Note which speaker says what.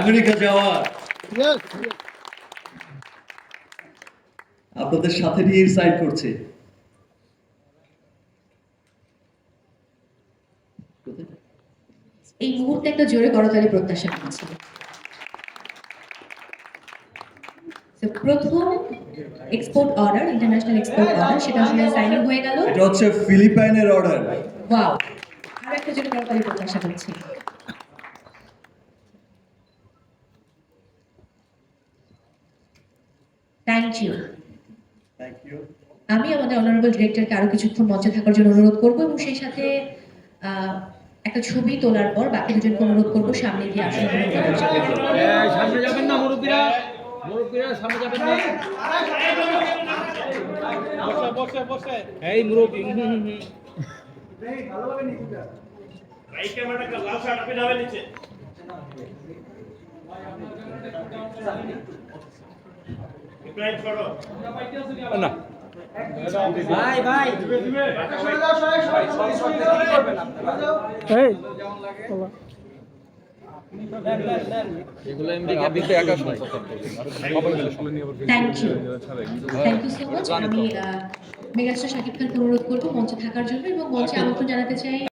Speaker 1: America যাওয়ার আপনাদের সাথে নিয়ে সাইড করছে।
Speaker 2: এই মুহূর্তে একটা জোরে করতালি প্রত্যাশা করছি। প্রথম export order international export order সেটা আসলে সাইনিং হয়ে গেল।
Speaker 1: এটা হচ্ছে ফিলিপাইনের অর্ডার
Speaker 2: ওয়াও আর একটা জোরে করতালি প্রত্যাশা করছি। থ্যাংক ইউ
Speaker 1: থ্যাংক ইউ
Speaker 2: আমি আমাদের অনারেবল ডিরেক্টরকে আরও কিছুক্ষণ মঞ্চে থাকার জন্য অনুরোধ করব এবং সেই সাথে একটা ছবি তোলার পর বাকি দুজনকে অনুরোধ করব সামনে গিয়ে আসন।
Speaker 3: সামনে যাবেন না মুরব্বীরা। মুরব্বীরা সামনে যাবেন না। বসে বসে বসে। এই মুরব্বী হুম, হুম, হুম।
Speaker 4: এই ক্যামেরাটা লাল শার্ট আপনি যাবেন নিচে
Speaker 3: না। ভাই ভাই। এগুলো এমনি আপনি তো একা সম্ভব
Speaker 2: thank you thank you so much আমি মেগাস্টার শাকিব খানকে অনুরোধ করব মঞ্চে থাকার জন্য এবং মঞ্চে আমন্ত্রণ জানাতে চাই।